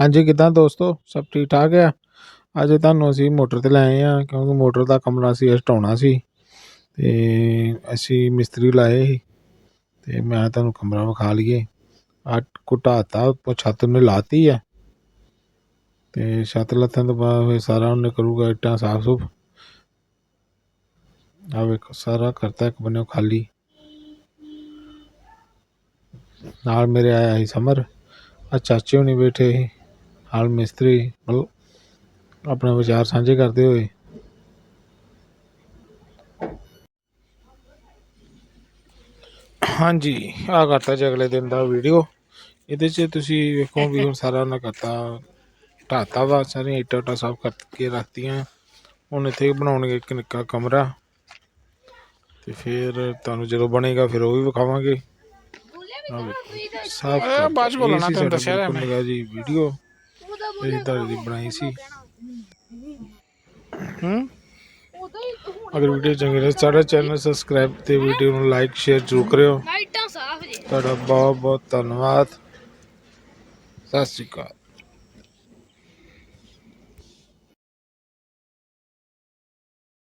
ਹਾਂਜੀ, ਕਿੱਦਾਂ ਦੋਸਤੋ? ਸਭ ਠੀਕ ਠਾਕ ਆ? ਅੱਜ ਤੁਹਾਨੂੰ ਅਸੀਂ ਮੋਟਰ ਤੇ ਲੈ ਆਏ ਆ, ਕਿਉਂਕਿ ਮੋਟਰ ਦਾ ਕਮਰਾ ਸੀ ਹਟਾਉਣਾ ਸੀ। ਤੇ ਅਸੀਂ ਮਿਸਤਰੀ ਲਾਏ ਸੀ, ਤੇ ਮੈਂ ਤੁਹਾਨੂੰ ਕਮਰਾ ਵਿਖਾ ਲਈਏ। ਆ ਕੁਟਾਤਾ ਉੱਪਰ ਛੱਤ ਨੇ ਲਾਤੀ ਆ। ਤੇ ਛੱਤ ਲੱਥਣ ਤੋਂ ਬਾਅਦ ਫਿਰ ਸਾਰਾ ਉਹਨੇ ਕਰੂਗਾ ਇੱਟਾਂ ਸਾਫ਼ ਸੁਫ ਆ ਵੇਖੋ, ਸਾਰਾ ਕਰਤਾ ਇੱਕ ਬੰਨੇ ਖਾਲੀ। ਨਾਲ ਮੇਰੇ ਆਇਆ ਸੀ ਸਮਰ ਆ ਚਾਚੇ ਹੁਣੀ ਬੈਠੇ ਸੀ। ਹਾਲ ਮਿਸਤਰੀ ਮਤਲਬ ਆਪਣੇ ਵਿਚਾਰ ਸਾਂਝੇ ਕਰਦੇ ਹੋਏ। ਹਾਂਜੀ ਆ ਕਰਤਾ ਜੀ ਅਗਲੇ ਦਿਨ ਦਾ ਵੀਡੀਓ ਇਹਦੇ 'ਚ ਤੁਸੀਂ ਵੇਖੋ ਵੀ ਹੁਣ ਸਾਰਾ ਉਹਨਾਂ ਕਰਤਾ ਢਾਤਾ ਵਾ ਸਾਰੀਆਂ ਇੱਟਾਂ ਉੱਟਾਂ ਸਾਫ਼ ਕਰਕੇ ਰੱਖਤੀਆਂ। ਹੁਣ ਇੱਥੇ ਬਣਾਉਣਗੇ ਇੱਕ ਨਿੱਕਾ ਕਮਰਾ। ਤੇ ਫਿਰ ਤੁਹਾਨੂੰ ਜਦੋਂ ਬਣੇਗਾ ਫਿਰ ਉਹ ਵੀ ਵਿਖਾਵਾਂਗੇ। ਸਾਫ਼ ਬਾਅਦ ਚ ਬੋਲਣਾ ਸਾਡਾ ਦੱਸਿਆ ਨਿੱਕਾ ਜੀ ਵੀਡੀਓ ਇਹ ਤਰ੍ਹਾਂ ਦੀ ਬਣਾਈ ਸੀ। ਹੂੰ? ਅਗਰ ਵੀਡੀਓ ਚੰਗੀ ਲੱਗੇ ਸਾਡਾ ਚੈਨਲ ਸਬਸਕ੍ਰਾਈਬ ਤੇ ਵੀਡੀਓ ਨੂੰ ਲਾਈਕ ਸ਼ੇਅਰ ਜ਼ਰੂਰ ਕਰਿਓ। ਲਾਈਟਾਂ ਸਾਫ਼ ਜੇ। ਤੁਹਾਡਾ ਬਹੁਤ ਬਹੁਤ ਧੰਨਵਾਦ। ਸਤਿ ਸ਼੍ਰੀ ਅਕਾਲ।